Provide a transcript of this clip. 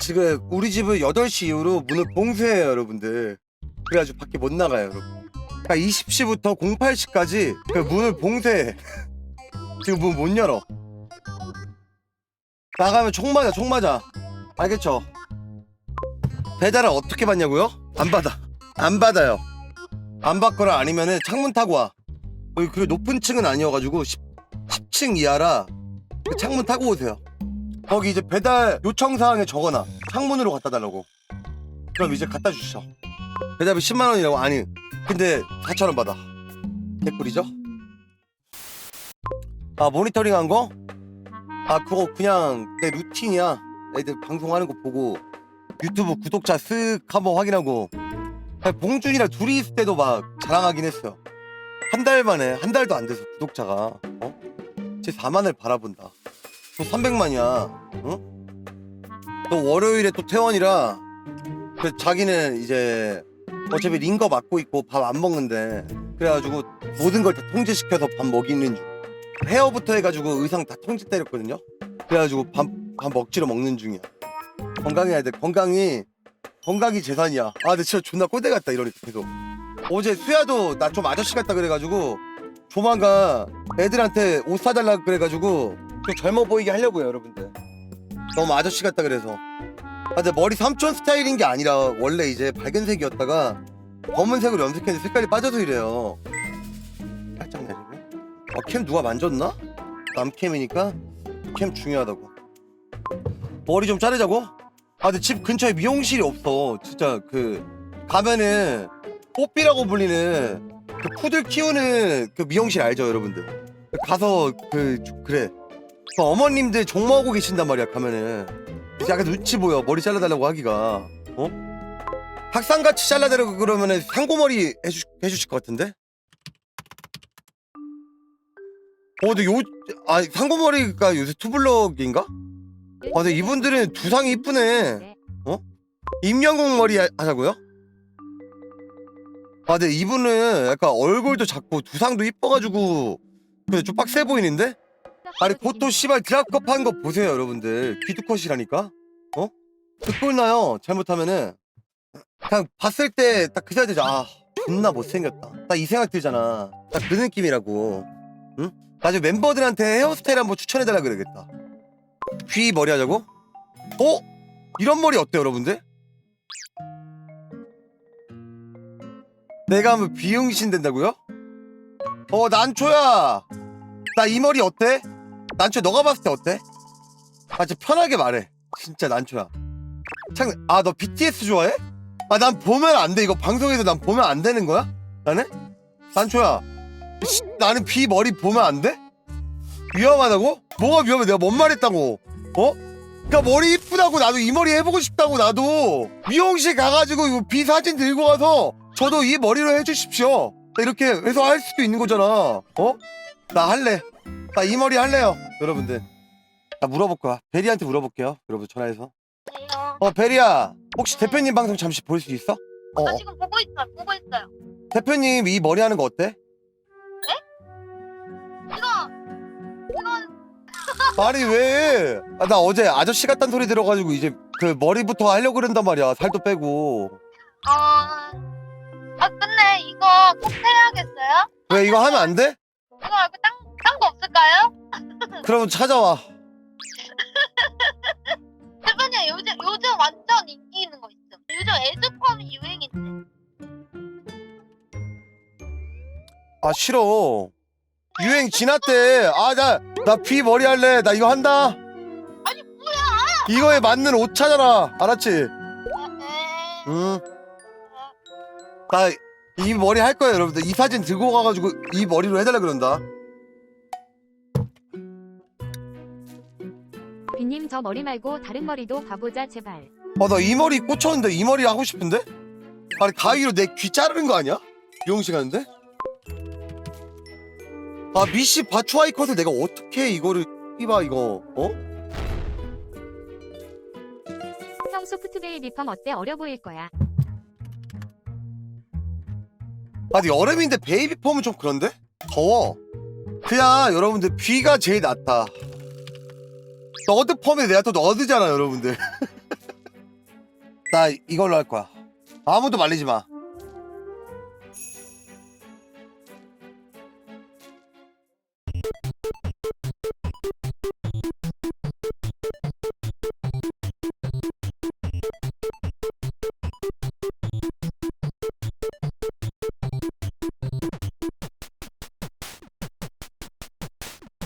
지금 우리 집은 8시 이후로 문을 봉쇄해요 여러분들. 그래가지고 밖에 못 나가요 여러분. 그러니까 20시부터 08시까지 그 문을 봉쇄해. 지금 문 못 열어. 나가면 총 맞아 총 맞아. 알겠죠? 배달을 어떻게 받냐고요? 안 받아. 안 받아요. 안 받거나 아니면은 창문 타고 와. 여기 그 높은 층은 아니어가지고 10, 10층 이하라 그 창문 타고 오세요 거기 이제 배달 요청 사항에 적어놔. 창문으로 갖다 달라고. 그럼 이제 갖다 주시죠 배달비 10만 원이라고? 아니 근데 4천 원 받아. 개꿀이죠? 아 모니터링 한 거? 아 그거 그냥 내 루틴이야. 애들 방송하는 거 보고 유튜브 구독자 쓱 한번 확인하고. 아니, 봉준이랑 둘이 있을 때도 막 자랑하긴 했어요 한달 만에 한 달도 안 돼서 구독자가 어? 제 4만을 바라본다 또 300만이야. 응? 또 월요일에 또 퇴원이라 그 자기는 이제 어차피 링거 맡고 있고 밥 안 먹는데 그래가지고 모든 걸 다 통제시켜서 밥 먹이는 중. 헤어부터 해가지고 의상 다 통제 때렸거든요. 그래가지고 밥, 밥 먹지로 먹는 중이야. 건강해야 돼. 건강이 건강이 재산이야. 아 근데 진짜 존나 꼴대 같다 이러니까 계속. 어제 수야도 나 좀 아저씨 같다 그래가지고 조만간 애들한테 옷 사달라 그래가지고 좀 젊어 보이게 하려고요 여러분들. 너무 아저씨 같다 그래서. 아 근데 머리 삼촌 스타일인 게 아니라 원래 이제 밝은색이었다가 검은색으로 염색했는데 색깔이 빠져서 이래요. 살짝 내리고 어, 캠 누가 만졌나? 남캠이니까 캠 중요하다고. 머리 좀 자르자고? 아 근데 집 근처에 미용실이 없어. 진짜 그 가면은 뽀삐라고 불리는 그 푸들 키우는 그 미용실 알죠 여러분들? 가서 그 그래 그 어머님들 종모하고 계신단 말이야 가면은 약간 눈치 보여 머리 잘라달라고 하기가 어? 학상같이 잘라달라고 그러면은 상고머리 해주, 해주실 것 같은데? 어 근데 요.. 아 상고머리가 요새 투블럭인가? 아 근데 이분들은 두상이 이쁘네 어? 임영웅 머리 하- 하자고요? 아 근데 이분은 약간 얼굴도 작고 두상도 이뻐가지고 근데 좀 빡세 보이는데? 아니 고토 씨발 드랍컵 한거 보세요 여러분들 기두컷이라니까 어? 듣골 나요 잘못하면은 그냥 봤을 때 딱그 생각 들죠 아 존나 못생겼다 딱 이 생각 들잖아 딱 그 느낌이라고 응? 나중에 멤버들한테 헤어스타일 한번 추천해달라 그러겠다 귀 머리 하자고? 어? 이런 머리 어때요 여러분들? 내가 하면 비응신 된다고요? 어 난초야 나 이 머리 어때? 난초 너가 봤을 때 어때? 아 진짜 편하게 말해 진짜 난초야 창아너 BTS 좋아해? 아 난 보면 안 돼 이거 방송에서 난 보면 안 되는 거야? 나는? 난초야 씨, 나는 비 머리 보면 안 돼? 위험하다고? 뭐가 위험해 내가 뭔 말했다고 어? 그니까 머리 이쁘다고 나도 이 머리 해보고 싶다고 나도 미용실 가가지고 비 사진 들고 가서 저도 이 머리로 해주십시오 이렇게 해서 할 수도 있는 거잖아 어? 나 할래 나 이 머리 할래요 여러분들 나 물어볼 거야 베리한테 물어볼게요 여러분 전화해서 네요. 어 베리야 혹시 대표님 방송 잠시 볼 수 있어? 어, 저 어 지금 보고 있어요. 보고 있어요. 대표님 이 머리 하는 거 어때? 이거 이거 아니 왜? 아, 나 어제 아저씨 같단 소리 들어가지고 이제 그 머리부터 하려고 그런단 말이야 살도 빼고 어. 아 근데 이거 꼭 해야겠어요? 왜 이거 하면 안 돼? 말고 딴 딴 거 없을까요? 그러면 찾아와 대표님 요즘 요즘 완전 인기 있는 거 있음. 요즘 에드펌이 유행인데. 아 싫어 유행 지났대 아나나 비 머리 할래 나 이거 한다 아니 뭐야? 이거에 맞는 옷 찾아라 알았지? 에, 에. 응. 나 이 머리 할 거야 여러분들 이 사진 들고 가가지고 이 머리로 해달라 그런다 비님 저 머리 말고 다른 머리도 봐보자 제발. 아 나 이 머리 꽂혔는데 이 머리 하고 싶은데? 아니 가위로 내 귀 자르는 거 아니야? 미용실 가는데? 아 미시 바추아이 컷을 내가 어떻게 이거를 이봐 이거 어? 형 소프트 베이비 펌 어때 어려 보일 거야. 아니 여름인데 베이비 펌은 좀 그런데? 더워. 그냥 여러분들 비가 제일 낫다. 너드 펌에 내가 또 너드잖아 여러분들. 나 이걸로 할 거야. 아무도 말리지 마